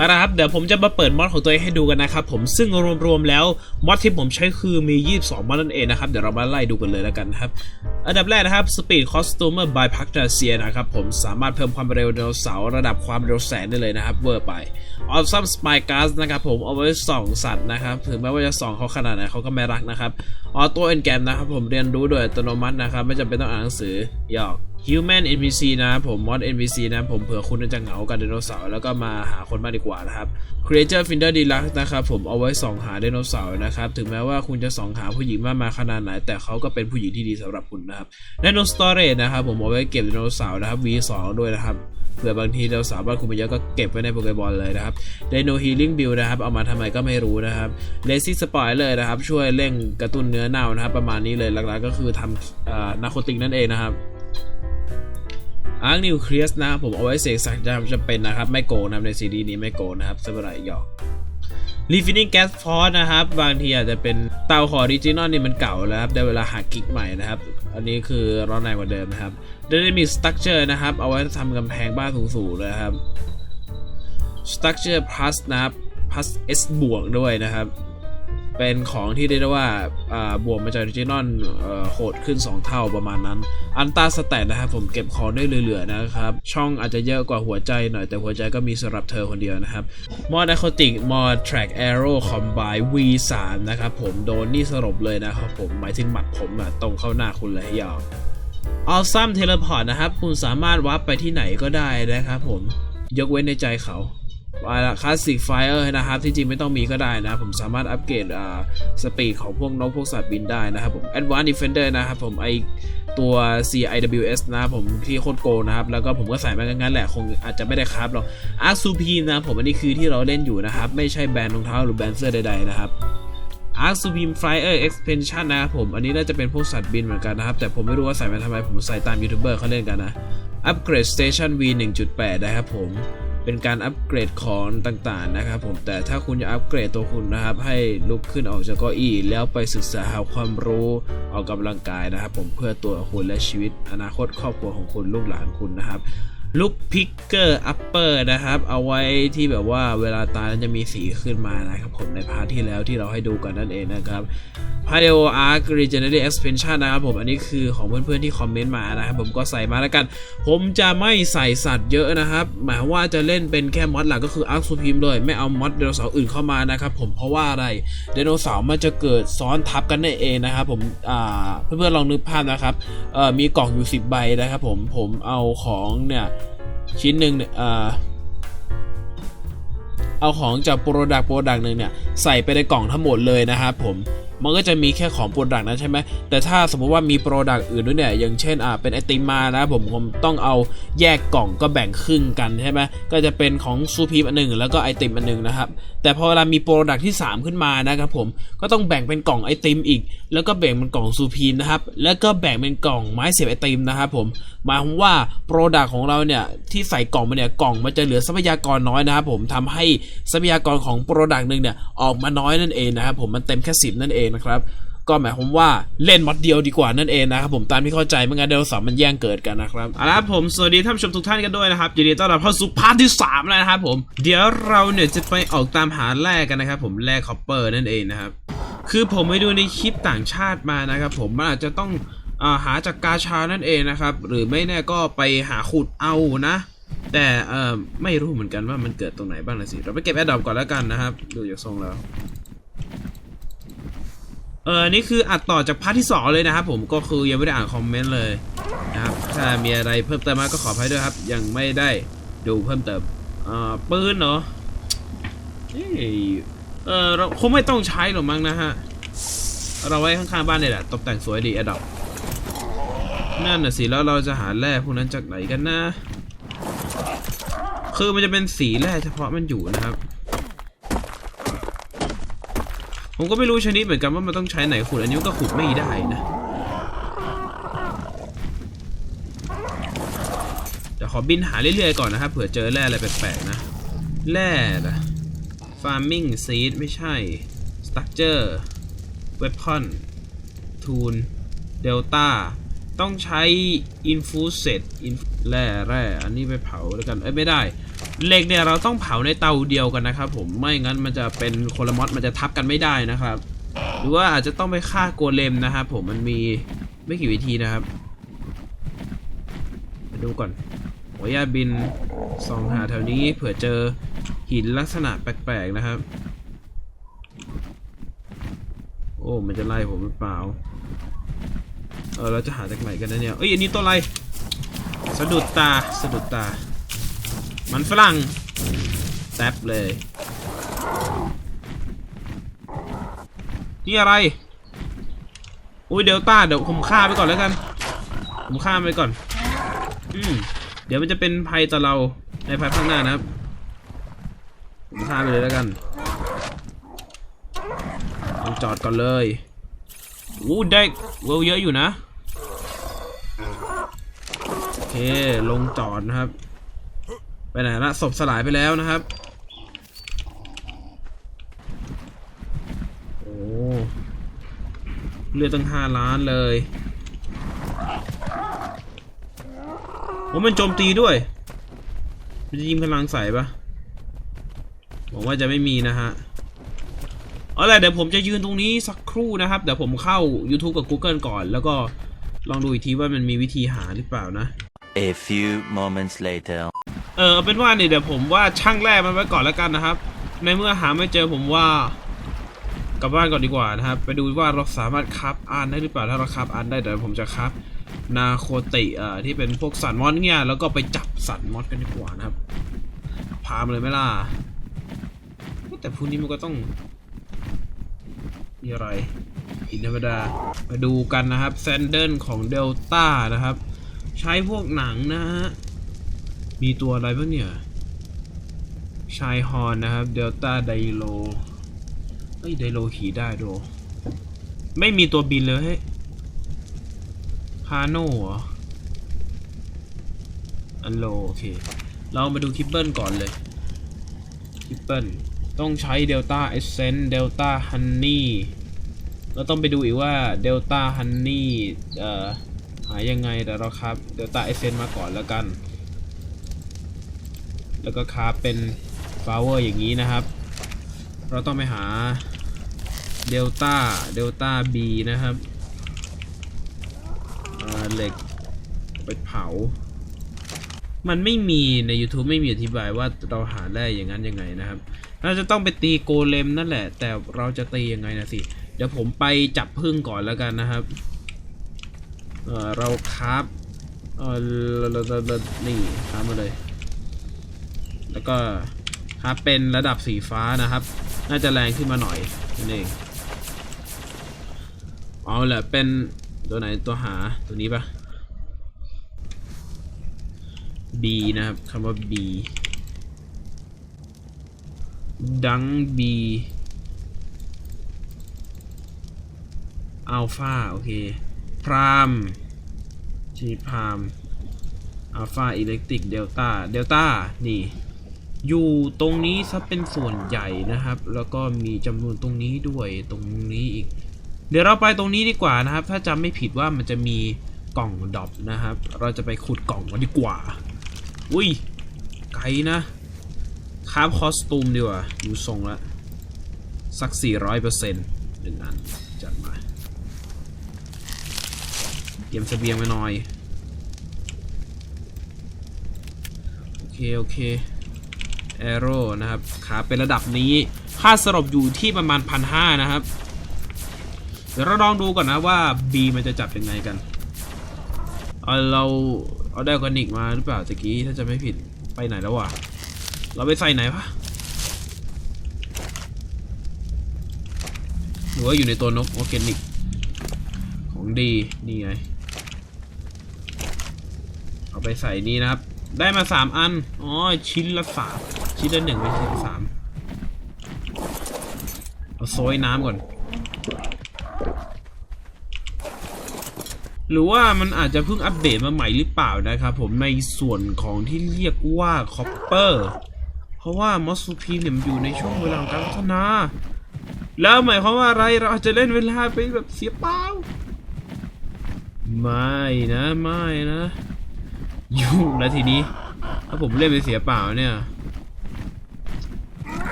เอาละครับเดี๋ยวผมจะมาเปิดมอดของตัวเองให้ดูกันนะครับผมซึ่งรวมๆแล้วมอดที่ผมใช้คือมี 22มอดนั่นเองนะครับเดี๋ยวเรามาไล่ดูกันเลยแล้วกันนะครับอันดับแรกนะครับ Speed Costumer by p a c t a s i a นะครับผมสามารถเพิ่มความเร็วไดโนเสาร์ระดับความเร็วแสงได้เลยนะครับเวอร์ไป Awesome Spy Gas นะครับผมเอาไว้ส่องสัตว์นะครับถึงแม้ว่าจะส่องเขาขนาดไหนเขาก็ไม่รักนะครับ Auto Engam นะครับผมเรียนรู้โดยอัตโนมัตินะครับไม่จำเป็นต้องอ่านหนังสือหยอก Human NPC นะผม Mod NPC นะผมเผื่อคุณจะเหงากับไดโนเสาร์แล้วก็มาหาคนมากดีกว่านะครับ Creature Finder Deluxe นะครับผมเอาไว้ส่องหาไดโนเสาร์นะครับถึงแม้ว่าคุณจะส่องหาผู้หญิงมากมาขนาดไหน แต่เขาก็เป็นผู้หญิงที่ดีสำหรับคุณนะครับ Dino Storage นะครับผมเอาไว้เก็บไดโนเสาร์นะครับ V2 ด้วยนะครับเผื่อบางทีไดโนเสาร์บ้านคุณไปเยอะก็เก็บไว้ในโปเกมอนเลยนะครับ Dino Healing Build นะครับ เอามาทำไมก็ไม่รู้นะครับ Lazy Spoiler นะครับ ช่วยเร่งกระตุ้นเนื้อเน่านะครับ ประมาณนี้เลยหลักๆก็คือทำนาโคติกนั่นเองนะครับ อาร์คนิวเคลียสนะครับผมเอาไว้เสกสักจำจำเป็นนะครับ ไม่โกงนะครับในซีดีนี้ไม่โกงนะครับสำหรับหยอกรีฟินิ่งแก๊สฟอสนะครับ บางทีอาจจะเป็นเตาขอออริจินอลนี่มันเก่าแล้วครับ ได้เวลาหากิ๊กใหม่นะครับ อันนี้คือร้อนแรงกว่าเดิมนะครับได้มีสตั๊กเจอร์นะครับ เอาไว้ทำกำแพงบ้านสูงๆนะครับสตั๊กเจอร์ plus นะครับ plus s บวกด้วยนะครับ เป็นของที่เรียกได้ว่าบวกมาจากออริจินอลโหดขึ้น 2 เท่าประมาณนั้น อันตาสแตทนะครับผมเก็บของได้เหลือๆนะครับ ช่องอาจจะเยอะกว่าหัวใจหน่อยแต่หัวใจก็มีสำหรับเธอคนเดียวนะครับมอด a คติกมอด track arrow combine v3 นะครับผมโดนนี่สลบเลยนะครับผมหมายถึงหมัดผมอะตรงเข้าหน้าคุณเลยยาว Awesome Teleport นะครับ คุณสามารถวับไปที่ไหนก็ได้นะครับผมยกเว้นในใจเขา วาละคลาสสิกไฟเออร์นะครับ ที่จริงไม่ต้องมีก็ได้นะ ผมสามารถอัปเกรดอ่าสปีดของพวกนกพวกสัตว์บินได้นะครับผม Advanced Defender นะครับผมไอตัว CIWS นะครับผมที่โคตรโกนะครับ แล้วก็ผมก็ใส่มางั้นแหละ คงอาจจะไม่ได้ครับหรอก Arc Supreme นะผมอันนี้คือที่เราเล่นอยู่นะครับ ไม่ใช่แบรนด์รองเท้าหรือแบรนด์เสื้อใด ๆ นะครับ Arc Supreme Flyer Expansion นะครับผม อันนี้น่าจะเป็นพวกสัตว์บินเหมือนกันนะครับ แต่ผมไม่รู้ว่าใส่มาทำไมผมใส่ตามยูทูบเบอร์เขาเล่นกันนะ Upgrade Station V 1.8นะครับผม เป็นการอัปเกรดของต่างๆนะครับผมแต่ถ้าคุณจะอัปเกรดตัวคุณนะครับ ให้ลุกขึ้นออกจากเก้าอี้แล้วไปศึกษาหาความรู้ออกกำลังกายนะครับ ผมเพื่อตัวคุณและชีวิตอนาคตครอบครัวของคุณลูกหลานคุณนะครับ ลุกพิกเกอร์อัปเปอร์นะครับ เอาไว้ที่แบบว่าเวลาตายแล้วจะมีสีขึ้นมานะครับผมในพาร์ทที่แล้วที่เราให้ดูกันนั่นเองนะครับ p a l e o Arc Regenerative Expansion นนะครับผมอันนี้คือของเพื่อนๆที่คอมเมนต์มานะครับผมก็ใส่มาแล้วกัน ผมจะไม่ใส่สัตว์เยอะนะครับ หมายว่าจะเล่นเป็นแค่มอดหลักก็คือ Arc Supreme เลยไม่เอามอดไดโนเสาร์อื่นเข้ามานะครับผมเพราะว่าอะไรไดโนเสาร์มันจะเกิดซ้อนทับกันนั่นเองนะครับผมอ่าเพื่อนๆลองนึกภาพนะครับมีกล่องอยู่ 10 ใบนะครับผมผมเอาของเนี่ย ชิ้นหนึ่งเนี่ยเอาของจากโปรดักต์โปรดักต์หนึ่งเนี่ยใส่ไปในกล่องทั้งหมดเลยนะครับผม มันก็จะมีแค่ของโปรดักต์นั้นใช่ไหมแต่ถ้าสมมติว่ามีโปรดักต์อื่นด้วยเนี่ยอย่างเช่นอ่าเป็นไอติมมานะผมผมต้องเอาแยกกล่องก็แบ่งครึ่งกันใช่ไหมก็จะเป็นของซูพีมอันหนึ่งแล้วก็ไอติมอันหนึ่งนะครับแต่พอเวลามีโปรดักต์ที่ 3 ขึ้นมานะครับผมก็ต้องแบ่งเป็นกล่องไอติมอีก แล้วก็แบ่งเป็นกล่องซูพีมนะครับแล้วก็แบ่งเป็นกล่องไม้เสียบไอติมนะครับผมหมายความว่าโปรดักต์ของเราเนี่ยที่ใส่กล่องมาเนี่ยกล่องมันจะเหลือทรัพยากรน้อยนะครับผมทำให้ทรัพยากรของโปรดักต์หนึ่งเนี่ยออกมาน้อยนั่นเองนะครับผมมันเต็มแค่สิบนั่นเองนะครับก็หมายความว่าเล่นมอดเดียวดีกว่านั่นเองนะครับผมตามที่เข้าใจไม่งั้เดลสามมันแย่งเกิดกันนะครับเอาละผมสวัสดีท่านผู้ชมทุกท่านกันด้วยนะครับยินดีต้อนรับเข้าสู่พาร์ทที่สามแล้วนะครับผมเดี๋ยวเราเนี่ยจะไปออกตามหาแร่กันนะครับผมแร่คอปเปอร์นั่นเองนะครับคือผมไปดูในคลิปต่างชาติมานะครับผมมันอาจจะต้องอาหาจากกาชานั่นเองนะครับหรือไม่แน่ก็ไปหาขุดเอานะ แต่เออไม่รู้เหมือนกันว่ามันเกิดตรงไหนบ้างนะสิเราไปเก็บแอดดอปก่อนแล้วกันนะครับดูจากทรงแล้ว เออนี่คืออัดต่อจากพาร์ทที่สองเลยนะครับผมก็คือยังไม่ได้อ่านคอมเมนต์เลยนะครับถ้ามีอะไรเพิ่มเติมมาก็ขออภัยด้วยครับ ยังไม่ได้ดูเพิ่มเติมอ่าปืนเนาะเอ้ยเออเราคงไม่ต้องใช้หรอกมั้งนะฮะ เราไว้ข้างๆบ้านเนี่ยแหละตกแต่งสวยดีอดดอปนั่นน่ะสิแล้วเราจะหาแร่พวกนั้นจากไหนกันนะ คือมันจะเป็นสีแร่เฉพาะมันอยู่นะครับ ผมก็ไม่รู้ชนิดเหมือนกันว่ามันต้องใช้ไหนขุดอันนี้ก็ขุดไม่ได้นะเดี๋ยวขอบินหาเรื่อยๆก่อนนะครับเผื่อเจอแร่อะไรแปลกๆนะแร่นะ farming seed ไม่ใช่ structure weapon tool delta ต้องใช้ infused แร่แร่อันนี้ไปเผาแล้วกัน เอ้ยไม่ได้ เหล็กเนี่ยเราต้องเผาในเตาเดียวกันนะครับผมไม่งั้นมันจะเป็นโคลมอสมันจะทับกันไม่ได้นะครับ หรือว่าอาจจะต้องไปฆ่าโกเลมนะครับผมมันมีไม่กี่วิธีนะครับมาดูก่อนขออนุญาตบินส่องหาแถวนี้เผื่อเจอหินลักษณะแปลกๆนะครับ โอ้มันจะไล่ผมหรือเปล่า เออเราจะหาจากไหนกันนะเนี่ยเอ้ยอันนี้ตัวอะไรสะดุดตาสะดุดตา มันฝรั่งแซบเลยนี่อะไร อุ้ยเดลต้าเดี๋ยวผมฆ่าไปก่อนแล้วกัน ผมฆ่าไปก่อน อืมเดี๋ยวมันจะเป็นภัยต่อเราในภายภาคหน้านะครับ ผมฆ่าไปเลยแล้วกันลองจอดก่อนเลยอู้ได้เวลเยอะอยู่นะ โอเค ลงจอดนะครับ ไปไหนละศพสลายไปแล้วนะครับโอ้เลือดตั้งห้าล้านเลยโอ้มันโจมตีด้วย มันจะยิงพลังใส่ปะหวังว่าจะไม่มีนะฮะเอาล่ะเดี๋ยวผมจะยืนตรงนี้สักครู่นะครับ เดี๋ยวผมเข้า YouTube กับ Google ก่อน แล้วก็ลองดูอีกทีว่ามันมีวิธีหาหรือเปล่านะ A few moments later. เออเป็นว่าเนี่ยเดี๋ยวผมว่าช่างแรกมันไว้ก่อนแล้วกันนะครับ ในเมื่อหาไม่เจอผมว่ากลับบ้านก่อนดีกว่านะครับ ไปดูว่าเราสามารถคับอ่านได้หรือเปล่าถ้าเราคับอ่านได้เดี๋ยวผมจะคับนาโคติเอ่อที่เป็นพวกสัตว์มอดเนี่ยแล้วก็ไปจับสัตว์มอดกันดีกว่านะครับ พามเลยไหมล่ะแต่พวกนี้มันก็ต้อง มีอะไรอินธรรมดามาดูกันนะครับแซนเดิลของเดลต้านะครับ ใช้พวกหนังนะฮะ มีตัวอะไรบ้างเนี่ย ชายฮอนนะครับ เดลต้าไดโลเอ้ยไดโลขี่ได้ดูไม่มีตัวบินเลยเฮ้พาโน่เหรออันโลโอเค เรามาดูคิปเปิลก่อนเลยคิปเปิลต้องใช้เดลต้าเอเซนเดลต้าฮันนี่เราต้องไปดูอีกว่าเดลต้าฮันนี่เอ่อหายังไงแต่เราครับเดลต้าเอเซนมาก่อนแล้วกัน แล้วก็คราฟเป็นฟลาวเวอร์อย่างนี้นะครับ เราต้องไปหาเดลต้าเดลต้าบีนะครับเหล็กไปเผา มันไม่มีใน YouTube ไม่มีอธิบายว่าเราหาได้อย่างนั้นยังไงนะครับ เราจะต้องไปตีโกเลมนั่นแหละ แต่เราจะตียังไงนะสิ เดี๋ยวผมไปจับพึ่งก่อนแล้วกันนะครับเเราคราฟเออนี่คราฟมาเลย แล้วก็คราฟเป็นระดับสีฟ้านะครับ น่าจะแรงขึ้นมาหน่อยนั่นเองเอาแหละเป็นตัวไหนตัวหาตัวนี้ปะ B นะครับคำว่า B ดัง B อัลฟาโอเค พรามชีพรามอัลฟาอิเล็กตริกเดลต้าเดลต้านี่ อยู่ตรงนี้ซะเป็นส่วนใหญ่นะครับ แล้วก็มีจำนวนตรงนี้ด้วยตรงนี้อีก เดี๋ยวเราไปตรงนี้ดีกว่านะครับ ถ้าจำไม่ผิดว่ามันจะมีกล่องดรอปนะครับ เราจะไปขุดกล่องกันดีกว่า อุ้ยไกลนะคราฟคอสตูมดีกว่าดูทรงละสัก 400%หนึ่งอันจัดมาเตรียมเสบียงไว้หน่อย โอเค โอเค แอโร่นะครับขาเป็นระดับนี้ ค่าสลบอยู่ที่ประมาณพันห้านะครับ เดี๋ยวเราลองดูก่อนนะว่า B มันจะจับยังไงกันเอาเราเอาไดออร์แกนิกมาหรือเปล่าตะกี้ถ้าจะไม่ผิดไปไหนแล้ววะเราไปใส่ไหนวะหรือว่าอยู่ในตัวนกออร์แกนิกของดีนี่ไงเอาไปใส่นี่นะครับ ได้มาสามอัน อ๋อ ชิ้นละสาม ชิ้นละหนึ่งไม่ใช่สามเอาโซยน้ำก่อน หรือว่ามันอาจจะเพิ่งอัปเดตมาใหม่หรือเปล่านะครับผมในส่วนของที่เรียกว่าคอปเปอร์เพราะว่ามอสซูพีเนี่ยมันอยู่ในช่วงเวลาของการพัฒนา แล้วหมายความว่าอะไรเราอาจจะเล่นเวลาไปแบบเสียเปล่าไม่นะไม่นะยุ่งแล้วทีนี้ ถ้าผมเล่นไปเสียเปล่าเนี่ย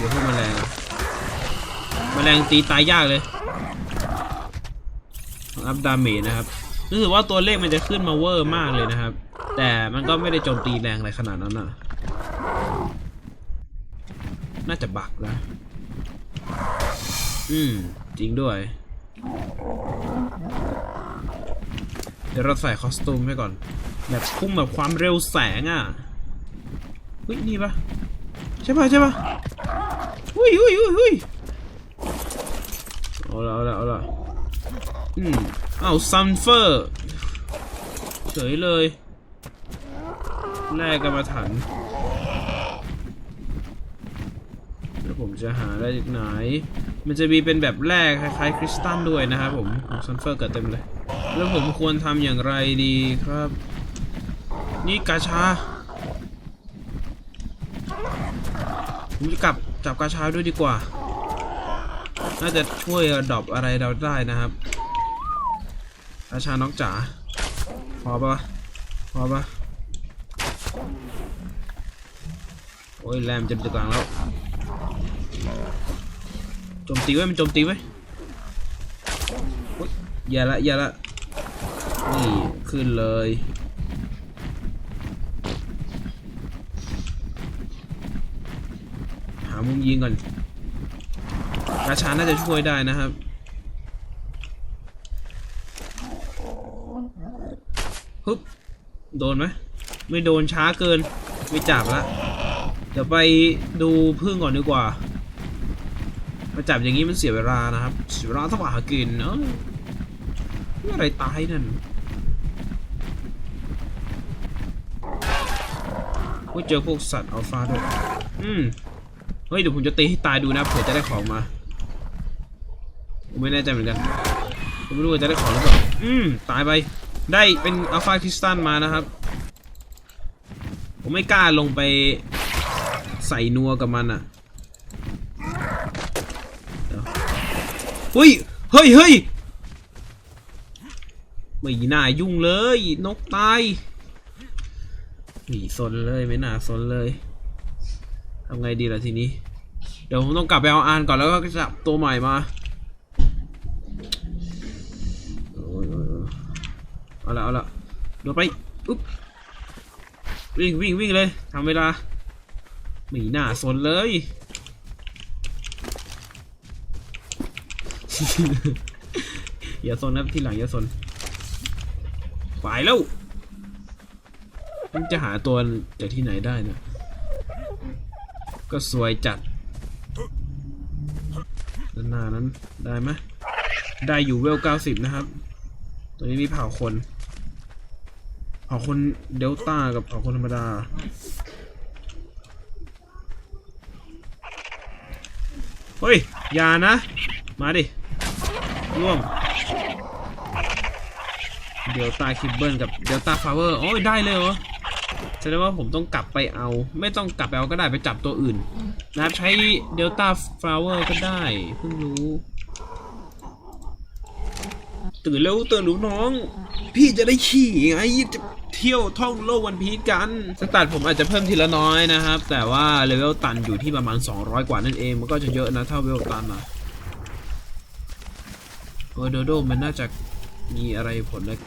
ดี๋ยวพวกแมลงแมลงตีตายยากเลยต้องอัพดาเมจนะครับรู้สึกว่าตัวเลขมันจะขึ้นมาเวอร์มากเลยนะครับ แต่มันก็ไม่ได้โจมตีแรงอะไรขนาดนั้นอะ น่าจะบักนะ อืม จริงด้วย เดี๋ยวเราใส่คอสตูมให้ก่อน แบบพุ่งแบบความเร็วแสงอะเฮ้ยนี่ปะใช่ปะใช่ปะ อุ้ยอุ้ยอุ้ยอุ้ยเอาละเอาละเอาละอืมเอาซันเฟอร์เฉยเลยแลกกันมาถันแล้วผมจะหาได้จากไหน มันจะมีเป็นแบบแร่คล้ายๆคริสตัลด้วยนะครับผมซันเฟอร์เกิดเต็มเลย แล้วผมควรทำอย่างไรดีครับ นี่กาชา ผมจะกลับจับกาชาด้วยดีกว่า น่าจะช่วยดรอปอะไรเราได้นะครับกาชาน้องจ๋าพอปะพอปะโอ้ยแรมจะไปกลางแล้วโจมตีไว้มันโจมตีไว้โอ๊ยอย่าละอย่าละนี่ขึ้นเลย หา มุมยิงก่อนกาชาน่าจะช่วยได้นะครับฮึบโดนไหมไม่โดนช้าเกิน ไม่จับละเดี๋ยวไปดูพึ่งก่อนดีกว่า มาจับอย่างนี้มันเสียเวลานะครับ เสียเวลาต้องหากินเนาะนี่อะไรตายนั่นโอ้ยเจอพวกสัตว์อัลฟาด้วย อืม เฮ้ยเดี๋ยวผมจะตีให้ตายดูนะเผื่อจะได้ของมาผมไม่แน่ใจเหมือนกันผมไม่รู้ว่าจะได้ของหรือเปล่าอืมตายไป ได้เป็นอัลฟาคริสตัลมานะครับ ผมไม่กล้าลงไปใส่นัวกับมันอะเฮ้ย เฮ้ยเฮ้ยไม่น่ายุ่งเลย นกตายหนีสนเลยไม่น่าสนเลย ทำไงดีล่ะทีนี้ เดี๋ยวผมต้องกลับไปเอาอานก่อนแล้วก็จับตัวใหม่มาเอาละเอาละโดดไปอุ๊บวิ่งวิ่งวิ่งเลยทำเวลาไม่น่าสนเลยอย่าสนนะที่หลังอย่าสนไปแล้วมันจะหาตัวจากที่ไหนได้นะ ก็สวยจัดด้านหน้านั้นได้ไหมได้อยู่เวลเก้าสิบนะครับ ตัวนี้มีเผ่าคนเผ่าคนเดลต้ากับเผ่าคนธรรมดา เฮ้ย อย่านะ มาดิ ร่วม เดลต้าคิบเบิลกับเดลต้าฟาเวอร์ โอ้ย ได้เลยเหรอ แสดงว่าผมต้องกลับไปเอา ไม่ต้องกลับไปเอาก็ได้ไปจับตัวอื่น นะครับใช้เดลต้าฟลาเวอร์ก็ได้เพิ่งรู้ ตื่นเร็วตื่นหนูน้อง พี่จะได้ขี่ไงจะเที่ยวท่องโลกวันพีชกันสตาร์ทผมอาจจะเพิ่มทีละน้อยนะครับ แต่ว่าเลเวลตันอยู่ที่ประมาณ 200 กว่านั่นเองมันก็จะเยอะนะถ้าเวลตันนะเออโดโดมันน่าจะมีอะไรผลเลย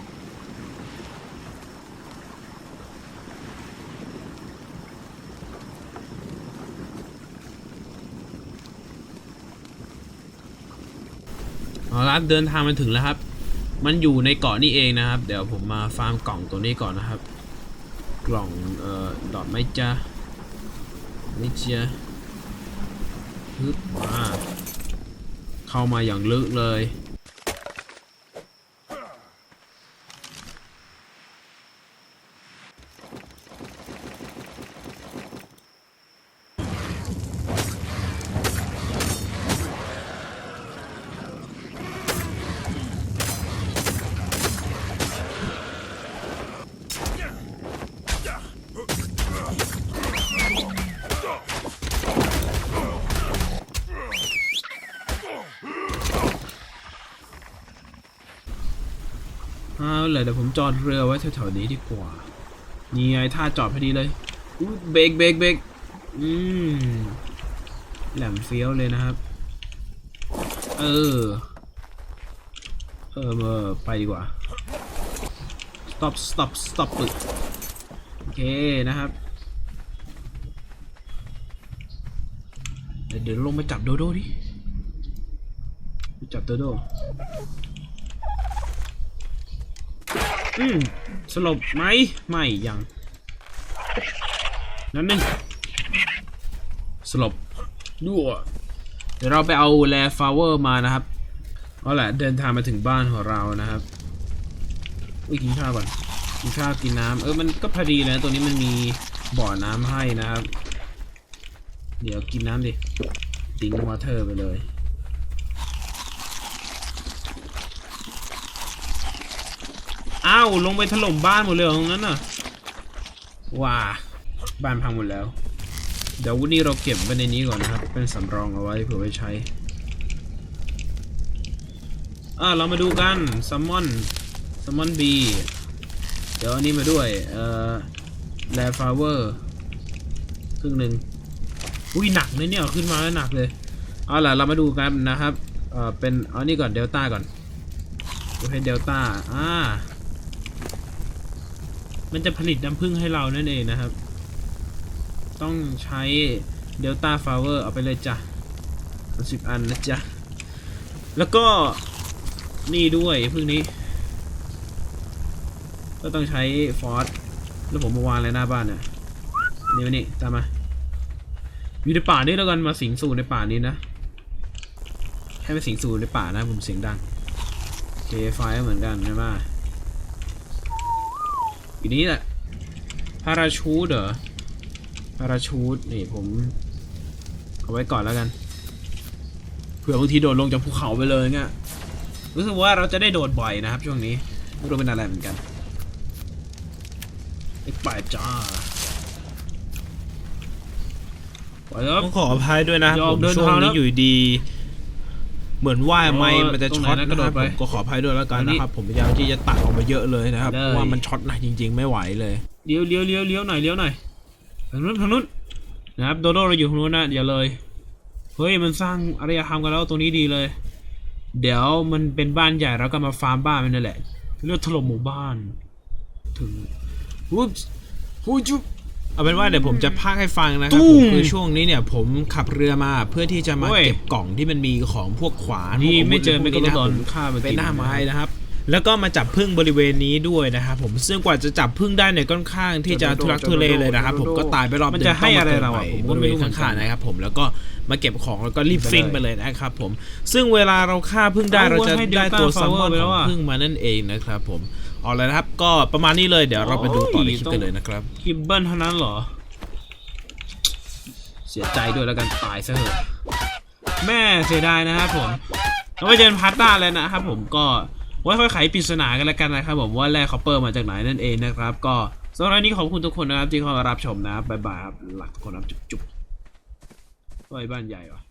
เอาละเดินทางมาถึงแล้วครับ มันอยู่ในเกาะนี่เองนะครับ เดี๋ยวผมมาฟาร์มกล่องตัวนี้ก่อนนะครับ กล่องเอ่อดอกไม้จ้าไม่เจ้าฮึบมาเข้ามาอย่างลึกเลย เดี๋ยวผมจอดเรือไว้แถวๆนี้ดีกว่า นี่ไงท่าจอดพอดีเลยอู้เบรกเบรกเบรกอืมแหลมเฟี้ยวเลยนะครับ เออ เออเออไปดีกว่า stop stop stop ปึกโอเคนะครับ เดี๋ยวลงไปจับโดโดดิ จับโดโด อืมสลบไหมไม่ยังนั่นนึงสลบด้วยเดี๋ยวเราไปเอาแลฟลาเวอร์มานะครับเอาแหละเดินทางมาถึงบ้านของเรานะครับอุ้ยกินข้าวก่อนกินข้าวกินน้ำเออมันก็พอดีเลยนะตัวนี้มันมีบ่อน้ำให้นะครับ เดี๋ยวกินน้ำดิติ้งวอเตอร์ไปเลย อ้าวลงไปถล่มบ้านหมดเลยตรงนั้นน่ะว้าบ้านพังหมดแล้ว เดี๋ยววันนี้เราเก็บไว้ในนี้ก่อนนะครับ เป็นสำรองเอาไว้เผื่อไว้ใช้อ่าเรามาดูกันซัมมอนซัมมอนบีเดี๋ยวอันนี้มาด้วยเอ่อแลฟลาเวอร์ครึ่งหนึ่งอุ้ยหนักเลยเนี่ยขึ้นมาแล้วหนักเลยเอาล่ะเรามาดูกันนะครับเอ่อเป็นเอานี่ก่อนเดลต้าก่อนประเภทเดลต้าอ่า มันจะผลิตน้ำผึ้งให้เรานั่นเองนะครับ ต้องใช้เดลต้าฟลาเวอร์เอาไปเลยจ้ะสิบอันนะจ๊ะ แล้วก็นี่ด้วยพึ่งนี้ ก็ต้องใช้ฟอสแล้วผมมาวางอะไรหน้าบ้านเนี่ยนี่มานี่ตามมาอยู่ในป่านี่แล้วกันมาสิงสู่ในป่านี้นะให้มาสิงสู่ในป่านะผมเสียงดังเคไฟเหมือนกันใช่ไหม อีนี้แหละพาราชูดเหรอพาราชูดนี่ผม เอาไว้ก่อนแล้วกันเผื่อบางทีโดดลงจากภูเขาไปเลยเงี้ยรู้สึกว่าเราจะได้โดดบ่อยนะครับ ช่วงนี้ไม่รู้เป็นอะไรเหมือนกันเอ็กปายจ้าไปแล้วต้องขออภัยด้วยนะยอมผมเดินช่วงทางแล้นี้วอยู่ดี เหมือนว่าไม่อ๋อมันจะตรงไหนช็อตนะนะกระโดคดรับไปผมก็ขออภัยด้วยแล้วกันอันนี้นะครับ ผมพยายามที่จะตัดออกมาเยอะเลยนะครับได้เพราะว่ามันช็อตหนักจริง ๆ ไม่ไหวเลยเลี้ยวเลี้ยวเลี้ยวเลี้ยวหน่อยเลี้ยวหน่อยทางนู้นทางนู้นนะครับโดโดเราอยู่ทางนู้นนะอย่าเลยเฮ้ยมันสร้างอารยธรรมกันแล้วตรงนี้ดีเลย เดี๋ยวมันเป็นบ้านใหญ่เราก็มาฟาร์มบ้านมันนั่นแหละเลือกถล่มหมู่บ้าน ถึงอุ๊บฮูจุ เอาเป็นว่าเดี๋ยวผมจะพากให้ฟังนะคตุ้รับผมมคือช่วงนี้เนี่ย ผมขับเรือมาเพื่อที่จะมาโอ้ยเก็บกล่องที่มันมีของพวกขวานนี่พวกาวุธไม่เจอพวไม่กก็นี้โดนะนผมฆ่าไปเป็นหน้าไม้นะครับ แล้วก็มาจับพึ่งบริเวณนี้ด้วยนะครับผมซึ่งกว่าจะจับพึ่งได้เนี่ยค่อนข้างที่จะทุรักทุเลเลยนะครับผมก็ตายไปรอบหมันนึ่งจะให้อะไรเราต้อะงผมบก็ริไม่เวณรู้เหมือนกัข้างนๆนะครับผมแล้วก็มาเก็บของแล้วก็รีบไปเลยฟิ้งไปเลยนะครับผม ซึ่งเวลาเราฆ่าพึ่งได้เอาเราจะให้ได้ Delta ตัวซัมม Flower อนไปขแล้วองอะพึ่งมานั่นเองนะครับผม เอาเลยนะครับ ก็ประมาณนี้เลยเดี๋ยวเราไปดูต่อในคลิปกันเลยนะครับคิมเบิลเท่านั้นเหรอ เสียใจด้วยแล้วกันตายซะเถอะแม่เสียดายนะครับผมแล้วไปเจอกันพาร์ตหน้าเลยนะครับผมก็ไว้ค่อยไขปริศนากันแล้วกันนะครับผมว่าแร่คอปเปอร์มาจากไหนนั่นเองนะครับ ก็สำหรับวันนี้ขอบคุณทุกคนนะครับที่เข้ามารับชมนะครับบ๊ายบายครับหลักทุกคนครับจุ๊บๆโอ้ยบ้านใหญ่ว่ะ